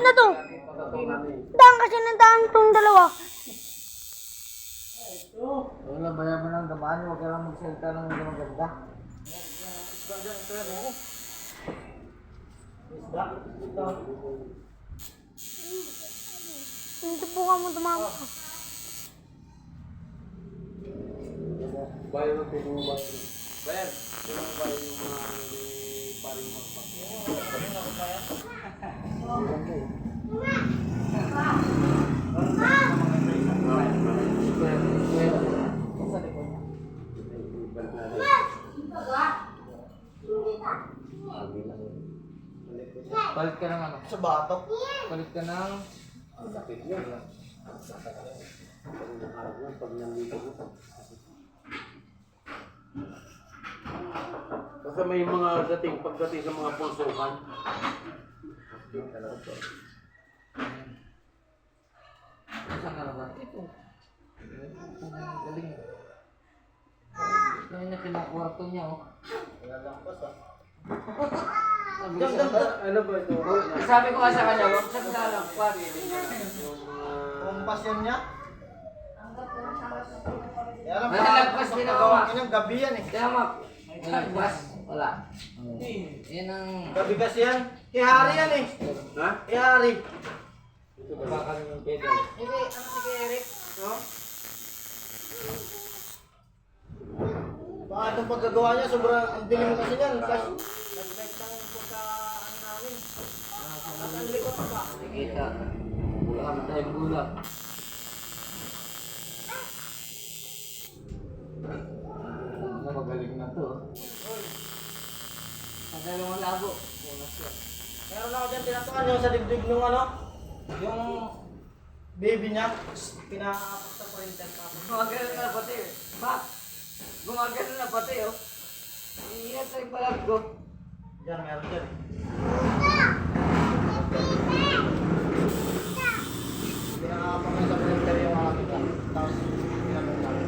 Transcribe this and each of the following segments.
Bakit na to? Daan kasi ng daan tong dalawa. Wala bayaman ng gamaan, huwag ka lang magsalita ng hindi maganda. Hindi po ka mo tumama. Bayo ng pinubayo. Bayan, pinubayo yung mga hindi paring magpakya. Palit ka ng ano? Sa batok. Palit ka ng... Sakit niya. Pag na, pag nandito mo. Kasi may mga dating, pagdating sa mga pulsukan. Saan ka na ba? Ito. Ang Galing. Yan na kinakwarto niya, oh. Ah. Sabi ko Diyan, sa- Ano ba ito? Sabi ko nga sa kanya, huwag siya lalakpat. Kumpas yan niya. Lang, Nalagpas din ako, ah. Yan ang gabi yan eh. Kaya mak, nalagpas. Wala. Yan ang... Gabi kasi. Ihari yan eh. Ha? Ihari. Bakal yung pedal. Hindi, ano si Eric? No? Baka itong paggagawa niya, sobrang ang dilim kasi yan. Kasi nag-bike lang po sa ano namin. At ang likod pa. Nakikita. Bulang tayo bulang. Ano magaling na to. Tagalong labo. Meron ako dyan tinatukan yung sa dibdib nung ano, yung baby niya, pinaapak sa printer pa. Gumagano na pati eh. Bak! Gumagano na pati oh. Ingat sa balag ko. Diyan, meron dyan eh. Sa printer yung aking ka. Tapos, pinanong lang.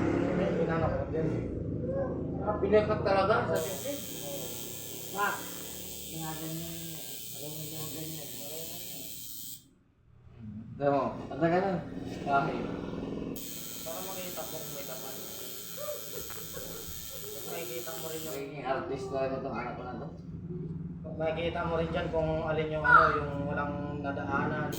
Pinanong ko din. Ah, pinakat talaga sa tingin. Bak! Ingatan niyo yun. Alam mo yung ganyan. Tama mo, ang taga nun. Kahit. Para makita mo kung may tapat. Tapos makikita mo rin yung Magiging artist talaga itong anak ko na to. Makikita mo rin dyan kung alin yung ano, yung walang nadaanan.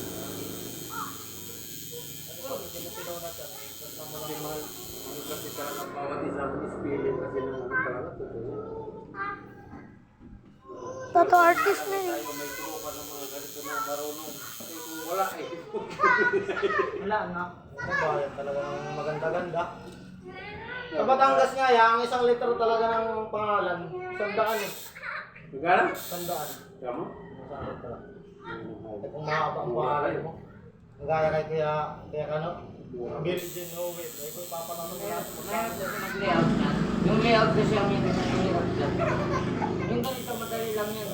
Ano ba, hindi mo pilaw na siya. Basta mo Kasi lang. mga, ano kasi talaga bawat isang spirit kasi ng ano talaga. totoo. Tato artist na eh. Tayo may trupa ng mga ganito na marunong. Kasi kung wala eh. Wala na. Ano ba, talagang maganda-ganda. Sa Batangas nga, yan, ang isang litro talaga ng pangalan. Sandaan eh. Magkano? Sandaan. Kamu? Isang litro. At kung mahaba ang pangalan mo. Ang gaya kay kaya, kaya kano, Virgin Owen. Ay ko ipapanalo mo lang. Kasi mag-layout niya. Yung layout kasi ang na dyan. Yung ganito madali lang yan.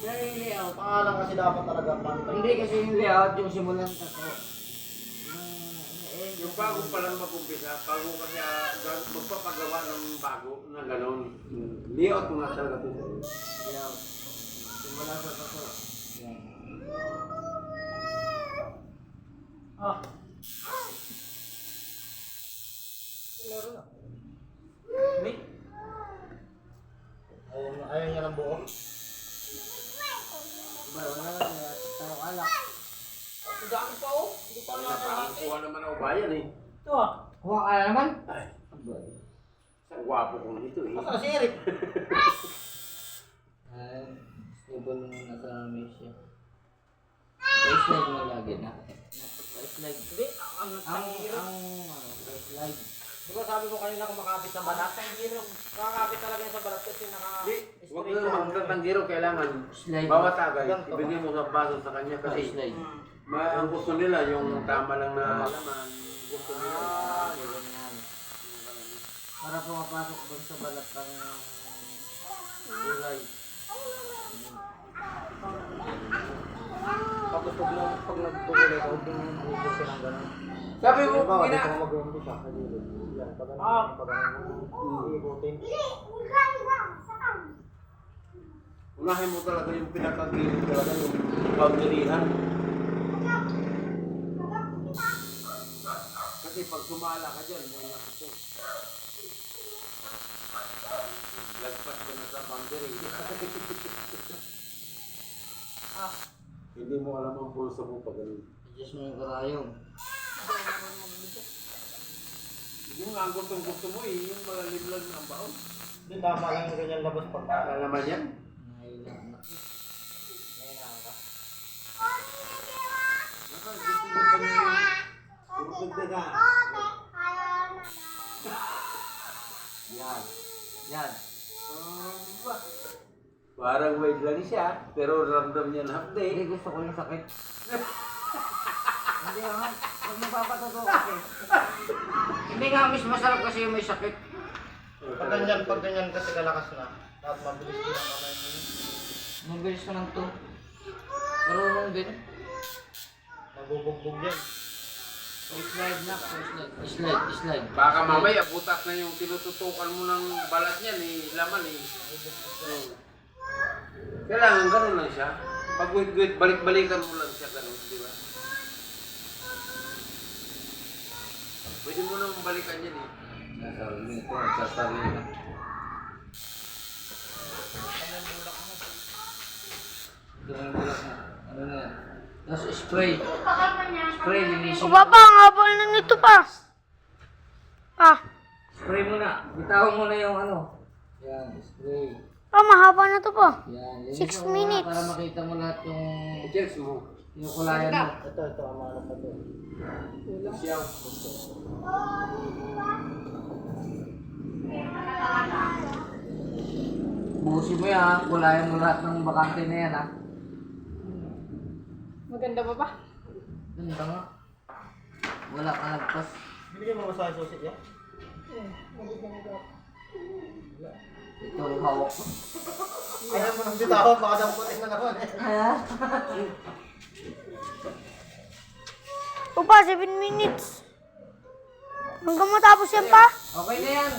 Pero yung layout, Pangalan kasi dapat talaga pantay. hindi kasi yung layout yung simulan. Yung, eh, Yung bago pa lang mag-umpisa, bago kasi ga- magpapagawa ng bago na gano'n. Layout mo nga talaga ito. layout. Simula sa tato. Yan. Ah. Meron na. Ni? Ayaw, ayaw niya ng buo. Dami pa oh. Hindi pa Kaya parang kuha naman ang ubayan eh. Ito ah. Kuha ka na naman? Ay, isang gwapo kong ito eh. Asa si Eric? Ay, stable mo na sa Malaysia. Pa-slide mo lagi na. Pa-slide. Hindi. Ang Ang, ang ang, ano, pa-slide. Di ba sabi ko kanina kung makapit sa balat? Ang hirap. Nakakapit talaga yung sa balat kasi naka... Hindi, huwag kang magtatanggiro kailangan. Slide. Bawat agay, ibigay mo sa baso sa kanya kasi Pa-slide. Hmm. ma ang gusto nila yung tama lang na laman. Gusto nila. Ah, ganyan. Para pumapasok doon sa balat ng gulay. Pag gusto mo, pag nagbubulay ka, huwag yung bubul ka ng gano'n. Sabi mo, Halimbawa, gina- dito ka mag-uumpisa sa gilid. Yan, pag ganun, pag ganun, iikutin. Unahin mo talaga yung pinakagilid talaga, yung boundaryhan. Kasi pag sumala ka dyan, yung nakito. Lagpas ka na sa boundary. Hindi mo alam ang pulso mo pag ganun. Diyos mo yung karayong. Yung nga ang gustong gusto mo eh, yung malalim lang ang baon. Hindi, tama lang yung ganyan labas pag Wala naman yan. Nahila na. Ngayon ka. Naka, gusto mo kami yung daga. Yan. Yan. Ah, Parang wait lang siya, pero ramdam niya na Hindi, hapde. gusto ko yung sakit. Hindi naman. Huwag mo papatuto kasi. Hindi nga, mas masarap kasi yung may sakit. Pag ganyan, pag ganyan kasi kalakas na, dapat mabilis ko lang kamay mo. Mabilis ko lang to. Marunong din. Mabubugbog yan. Slide na. Slide. Slide, slide. Baka mamaya butas na yung tinututukan mo ng balat niyan eh, laman eh. Oo. Kailangan ganun lang siya. Pag wait-wait, balik-balikan mo lang siya ganun, di ba? Pwede mo naman balikan yan eh. Nasarili ito. Nasasarili na. Ito na yung bulak na. Ano na yan? Tapos spray. Spray, linisin papa, ang habol na nito pa. Ah, Spray mo na. Bitawan mo na yung ano. Yan, spray. Ah mahaba na to pa. Yan. linisin Six na minutes. Para makita mo lahat yung I-checks mo. yung kulayan mo. Ito, ito, ang mga pa to. Siya. Buhusin mo yan. Kulayan mo lahat ng bakante na yan ha. Maganda ba ba? Ganda nga. Wala ka nagpas. Binigyan mo ba sa susi yan? Ito ang hawak ko. Ayaw mo nang bitawan, baka damputin na naman eh. Pa, 7 minutes. Hanggang matapos yan pa. Okay na yan.